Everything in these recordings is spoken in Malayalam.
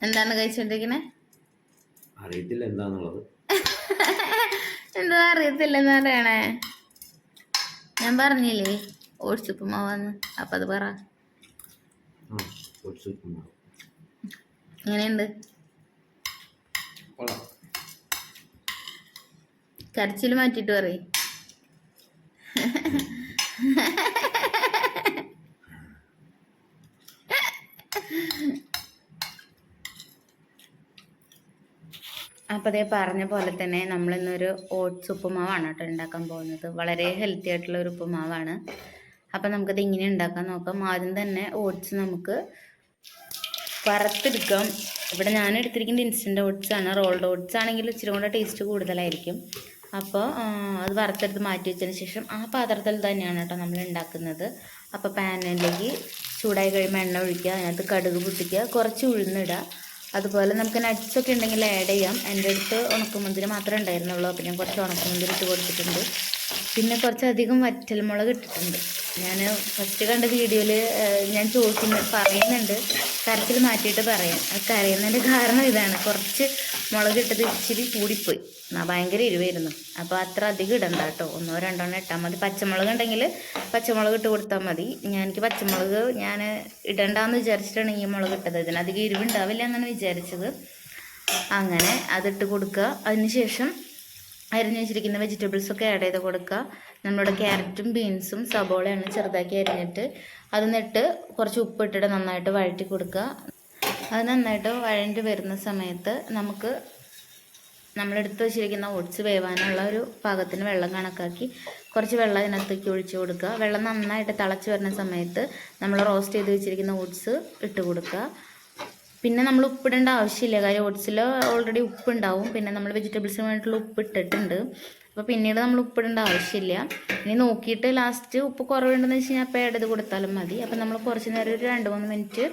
എന്താണ് കഴിച്ചോണ്ടിരിക്കണേ? അറിയത്തില്ല എന്താന്നുള്ളത്. എന്താ അറിയത്തില്ലെന്ന് പറയണേ. ഞാൻ പറഞ്ഞില്ലേ ഓട്സ് ഉപ്പുമാവാന്ന് അപ്പം അത് പറ. എങ്ങനെയുണ്ട് കരച്ചിൽ മാറ്റിട്ട് മാറ്റിട്ട് പറയും. അപ്പോൾ അതേ പറഞ്ഞ പോലെ തന്നെ നമ്മളിന്നൊരു ഓട്സ് ഉപ്പുമാവാണ് കേട്ടോ ഉണ്ടാക്കാൻ പോകുന്നത്. വളരെ ഹെൽത്തി ആയിട്ടുള്ള ഒരു ഉപ്പുമാവാണ്. അപ്പോൾ നമുക്കത് ഇങ്ങനെ ഉണ്ടാക്കാൻ നോക്കാം. ആദ്യം തന്നെ ഓട്സ് നമുക്ക് വറുത്തെടുക്കാം. ഇവിടെ ഞാൻ എടുത്തിരിക്കുന്നത് ഇൻസ്റ്റന്റ് ഓട്സ് ആണ്. റോൾഡ് ഓട്സ് ആണെങ്കിൽ ഇച്ചിരി കൂടെ ടേസ്റ്റ് കൂടുതലായിരിക്കും. അപ്പോൾ അത് വറുത്തെടുത്ത് മാറ്റി വെച്ചതിന് ശേഷം ആ പാത്രത്തിൽ തന്നെയാണ് കേട്ടോ നമ്മൾ ഉണ്ടാക്കുന്നത്. അപ്പോൾ പാനിലേക്ക് ചൂടായി കഴിയുമ്പോൾ എണ്ണ ഒഴിക്കുക അതിനകത്ത് കടുക് പൊട്ടിക്കുക കുറച്ച് ഉഴുന്നിടുക. അതുപോലെ നമുക്ക് നട്ട്സ് ഒക്കെ ഉണ്ടെങ്കിൽ ആഡ് ചെയ്യാം. എന്റെ അടുത്ത് ഉണക്കമുന്തിരി മാത്രമേ ഉണ്ടായിരുന്നുള്ളൂ. അപ്പോൾ ഞാൻ കുറച്ച് ഉണക്കമുന്തിരി ഇട്ട് കൊടുത്തിട്ടുണ്ട്. പിന്നെ കുറച്ചധികം വറ്റൽമുളക് ഇട്ടിട്ടുണ്ട്. ഞാൻ ഫസ്റ്റ് കണ്ട വീഡിയോയിൽ ഞാൻ ചോദിക്കുന്നത് പറയുന്നുണ്ട്. കരച്ചിൽ മാറ്റിയിട്ട് പറയാം. കരയുന്നതിന്റെ കാരണം ഇതാണ്. കുറച്ച് മുളക് ഇട്ടത് ഇച്ചിരി കൂടിപ്പോയി. ഭയങ്കര ഇരുവായിരുന്നു അപ്പോൾ അത്ര അധികം ഇടണ്ട കേട്ടോ ഒന്നോ രണ്ടോ ഇട്ടാൽ മതി. പച്ചമുളക് ഉണ്ടെങ്കിൽ പച്ചമുളക് ഇട്ട് കൊടുത്താൽ മതി. ഞാൻ എനിക്ക് പച്ചമുളക് ഞാൻ ഇടണ്ടെന്ന് വിചാരിച്ചിട്ടാണ് ഈ മുളക് ഇട്ടത്. ഇതിനധികം ഇരുവുണ്ടാവില്ല എന്നാണ് വിചാരിച്ചത്. അങ്ങനെ അതിട്ട് കൊടുക്കുക. അതിനുശേഷം അരിഞ്ഞ് വെച്ചിരിക്കുന്ന വെജിറ്റബിൾസൊക്കെ ആഡ് ചെയ്ത് കൊടുക്കുക. നമ്മുടെ ക്യാരറ്റും ബീൻസും സബോളയാണ് ചെറുതാക്കി അരിഞ്ഞിട്ട് അത് നിട്ട് കുറച്ച് ഉപ്പിട്ടിട്ട് നന്നായിട്ട് വഴറ്റി കൊടുക്കുക. അത് നന്നായിട്ട് വഴണ്ടി വരുന്ന സമയത്ത് നമുക്ക് നമ്മളെടുത്ത് വെച്ചിരിക്കുന്ന ഓട്സ് വേവാനുള്ള ഒരു പാകത്തിന് വെള്ളം കണക്കാക്കി കുറച്ച് വെള്ളം ഇതിനകത്തേക്ക് ഒഴിച്ചു കൊടുക്കുക. വെള്ളം നന്നായിട്ട് തിളച്ച് വരുന്ന സമയത്ത് നമ്മൾ റോസ്റ്റ് ചെയ്ത് വെച്ചിരിക്കുന്ന ഓട്സ് ഇട്ട് കൊടുക്കുക. പിന്നെ നമ്മൾ ഉപ്പിടേണ്ട ആവശ്യമില്ല. കാര്യം ഓട്സിൽ ഓൾറെഡി ഉപ്പുണ്ടാവും. പിന്നെ നമ്മൾ വെജിറ്റബിൾസിന് വേണ്ടിയിട്ടുള്ള ഉപ്പ് ഇട്ടിട്ടുണ്ട്. അപ്പോൾ പിന്നീട് നമ്മൾ ഉപ്പിടേണ്ട ആവശ്യമില്ല. ഇനി നോക്കിയിട്ട് ലാസ്റ്റ് ഉപ്പ് കുറവുണ്ടെന്ന് വെച്ച് കഴിഞ്ഞാൽ അപ്പോൾ ഇടത് കൊടുത്താലും മതി. അപ്പോൾ നമ്മൾ കുറച്ച് നേരം ഒരു രണ്ട് മൂന്ന് മിനിറ്റ്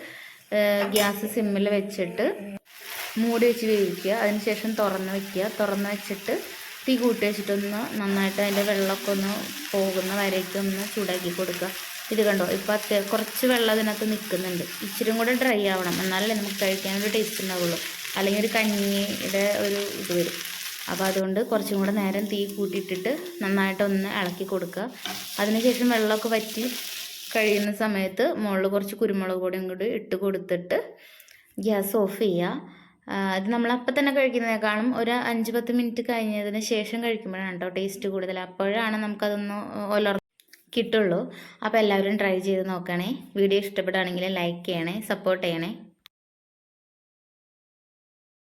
ഗ്യാസ് സിമ്മിൽ വെച്ചിട്ട് മൂടി വെച്ച് വേവിക്കുക. അതിനുശേഷം തുറന്ന് വെക്കുക. തുറന്ന് വെച്ചിട്ട് തീ കൂട്ടി വെച്ചിട്ടൊന്ന് നന്നായിട്ട് അതിന്റെ വെള്ളമൊക്കെ ഒന്ന് പോകുന്ന വരേക്ക് ഒന്ന് ചൂടാക്കി കൊടുക്കുക. ഇത് കണ്ടോ? ഇപ്പോൾ അത്യ കുറച്ച് വെള്ളം അതിനകത്ത് നിൽക്കുന്നുണ്ട്. ഇച്ചിരി കൂടെ ഡ്രൈ ആവണം. എന്നാലല്ലേ നമുക്ക് കഴിക്കാനൊരു ടേസ്റ്റ് ഉണ്ടാവുള്ളൂ. അല്ലെങ്കിൽ ഒരു കഞ്ഞിയുടെ ഒരു ഇത് വരും. അപ്പോൾ അതുകൊണ്ട് കുറച്ചും കൂടെ നേരം തീ കൂട്ടിയിട്ടിട്ട് നന്നായിട്ടൊന്ന് ഇളക്കി കൊടുക്കുക. അതിനുശേഷം വെള്ളമൊക്കെ വറ്റി കഴിയുന്ന സമയത്ത് മുകളിൽ കുറച്ച് കുരുമുളക് പൊടിയും കൂടി ഇട്ട് കൊടുത്തിട്ട് ഗ്യാസ് ഓഫ് ചെയ്യുക. ഇത് നമ്മൾ അപ്പം തന്നെ കഴിക്കുന്നതിനേക്കാളും ഒരു അഞ്ച് പത്ത് മിനിറ്റ് കഴിഞ്ഞതിന് ശേഷം കഴിക്കുമ്പോഴാണ് കേട്ടോ ടേസ്റ്റ് കൂടുതൽ അപ്പോഴാണ് നമുക്കതൊന്ന് ഒലർ കിട്ടുള്ളൂ. അപ്പോൾ എല്ലാവരും ട്രൈ ചെയ്ത് നോക്കണേ. വീഡിയോ ഇഷ്ടപ്പെടുകയാണെങ്കിൽ ലൈക്ക് ചെയ്യണേ സപ്പോർട്ട് ചെയ്യണേ.